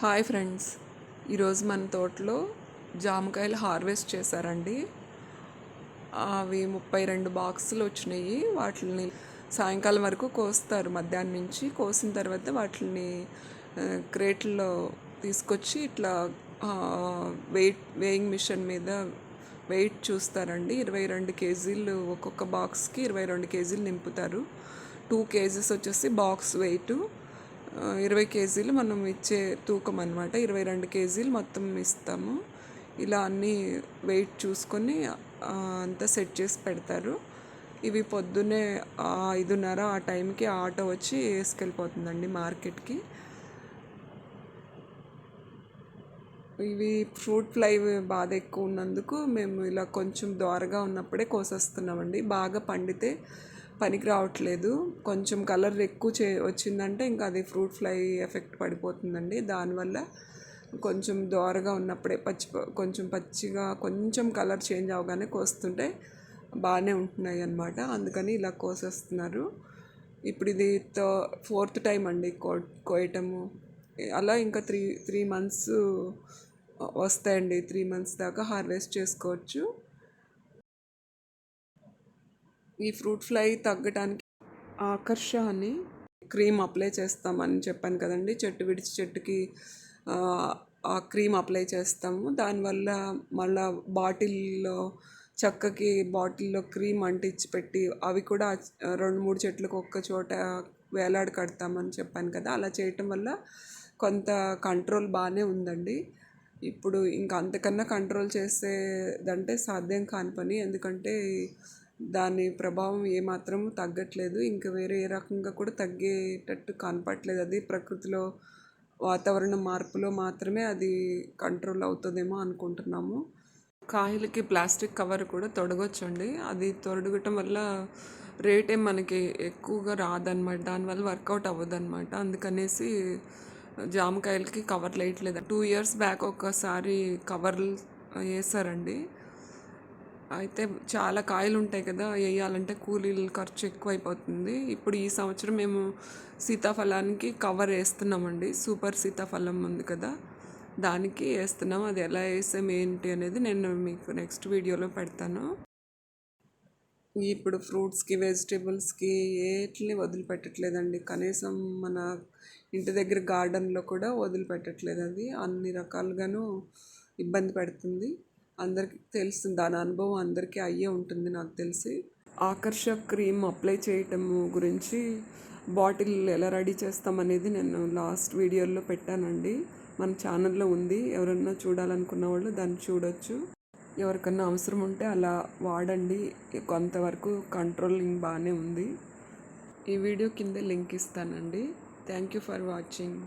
Hi friends. ఈరోజు మన తోటలో జామకాయలు హార్వెస్ట్ చేశారండి. అవి ముప్పై రెండు బాక్సులు వచ్చినాయి. వాటిని సాయంకాలం వరకు కోస్తారు. మధ్యాహ్నం నుంచి కోసిన తర్వాత వాటిని క్రేట్లో తీసుకొచ్చి ఇట్లా వెయిట్ వేయింగ్ మిషన్ మీద వెయిట్ చూస్తారండి. ఇరవై రెండు కేజీలు ఒక్కొక్క బాక్స్కి ఇరవై రెండు కేజీలు నింపుతారు. టూ కేజీస్ వచ్చేసి బాక్స్ వెయిట్. ఇరవై కేజీలు మనం ఇచ్చే తూకం అనమాట ఇరవై రెండు కేజీలు మొత్తం ఇస్తాము. ఇలా అన్నీ వెయిట్ చూసుకొని అంతా సెట్ చేసి పెడతారు. ఇవి పొద్దున్నే ఐదున్నర ఆ టైంకి ఆటో వచ్చి వేసుకెళ్ళిపోతుందండి మార్కెట్కి. ఇవి ఫ్రూట్ ఫ్లై బాధ ఎక్కువ ఉన్నందుకు మేము ఇలా కొంచెం దోరగా ఉన్నప్పుడే కోసేస్తున్నామండి. బాగా పండితే పనికి రావట్లేదు. కొంచెం కలర్ ఎక్కువ చే వచ్చిందంటే ఇంకా అది ఫ్రూట్ ఫ్లై ఎఫెక్ట్ పడిపోతుందండి. దానివల్ల కొంచెం దోరగా ఉన్నప్పుడే పచ్చి కొంచెం పచ్చిగా కొంచెం కలర్ చేంజ్ అవగానే కోస్తుంటే బాగానే ఉంటున్నాయి అన్నమాట. అందుకని ఇలా కోసేస్తున్నారు. ఇప్పుడు ఇది తో ఫోర్త్ టైం అండి కో కోయటము. అలా ఇంకా త్రీ త్రీ మంత్స్ వస్తాయండి. త్రీ మంత్స్ దాకా హార్వెస్ట్ చేసుకోవచ్చు. ఈ ఫ్రూట్ ఫ్లై తగ్గటానికి ఆకర్ష అని క్రీమ్ అప్లై చేస్తామని చెప్పాను కదండి. చెట్టు విడిచి చెట్టుకి ఆ క్రీమ్ అప్లై చేస్తాము. దానివల్ల మళ్ళా బాటిల్లో చక్కకి బాటిల్లో క్రీమ్ అంటించి పెట్టి అవి కూడా రెండు మూడు చెట్లకు ఒక్క చోట వేలాడి కడతామని చెప్పాను కదా. అలా చేయటం వల్ల కొంత కంట్రోల్ బాగానే ఉందండి. ఇప్పుడు ఇంకా అంతకన్నా కంట్రోల్ చేసేదంటే సాధ్యం కాని పని. ఎందుకంటే దాని ప్రభావం ఏమాత్రం తగ్గట్లేదు. ఇంకా వేరే ఏ రకంగా కూడా తగ్గేటట్టు కనపట్లేదు అది ప్రకృతిలో వాతావరణ మార్పులో మాత్రమే అది కంట్రోల్ అవుతుందేమో అనుకుంటున్నాము. కాయలకి ప్లాస్టిక్ కవర్ కూడా తొడగొచ్చండి. అది తొడగటం వల్ల రేట్ ఏం మనకి ఎక్కువగా రాదనమాట దానివల్ల వర్కౌట్ అవ్వదన్నమాట. అందుకనేసి జామకాయలకి కవర్లు వేయట్లేదు టూ ఇయర్స్ బ్యాక్ ఒకసారి కవర్లు వేసారండి. అయితే చాలా కాయలు ఉంటాయి కదా వేయాలంటే కూలీల ఖర్చు ఎక్కువైపోతుంది. ఇప్పుడు ఈ సంవత్సరం మేము సీతాఫలానికి కవర్ వేస్తున్నామండి సూపర్ సీతాఫలం ఉంది కదా దానికి వేస్తున్నాం అది ఎలా వేసాం ఏంటి అనేది నేను మీకు నెక్స్ట్ వీడియోలో పెడతాను. ఇప్పుడు ఫ్రూట్స్కి వెజిటేబుల్స్కి ఏట్ని వదిలిపెట్టట్లేదండి. కనీసం మన ఇంటి దగ్గర గార్డెన్లో కూడా వదిలిపెట్టట్లేదు అది. అన్ని రకాలుగాను ఇబ్బంది పెడుతుంది. అందరికీ తెలుస్తుంది దాని అనుభవం అందరికీ అయ్యే ఉంటుంది నాకు తెలిసి. ఆకర్ష క్రీమ్ అప్లై చేయటము గురించి బాటిల్ ఎలా రెడీ చేస్తామనేది నేను లాస్ట్ వీడియోలో పెట్టానండి. మన ఛానల్లో ఉంది. ఎవరన్నా చూడాలనుకున్న వాళ్ళు దాన్ని చూడొచ్చు. ఎవరికన్నా అవసరం ఉంటే అలా వాడండి. కొంతవరకు కంట్రోలింగ్ బాగానే ఉంది. ఈ వీడియో కింద లింక్ ఇస్తానండి. Thank you for watching.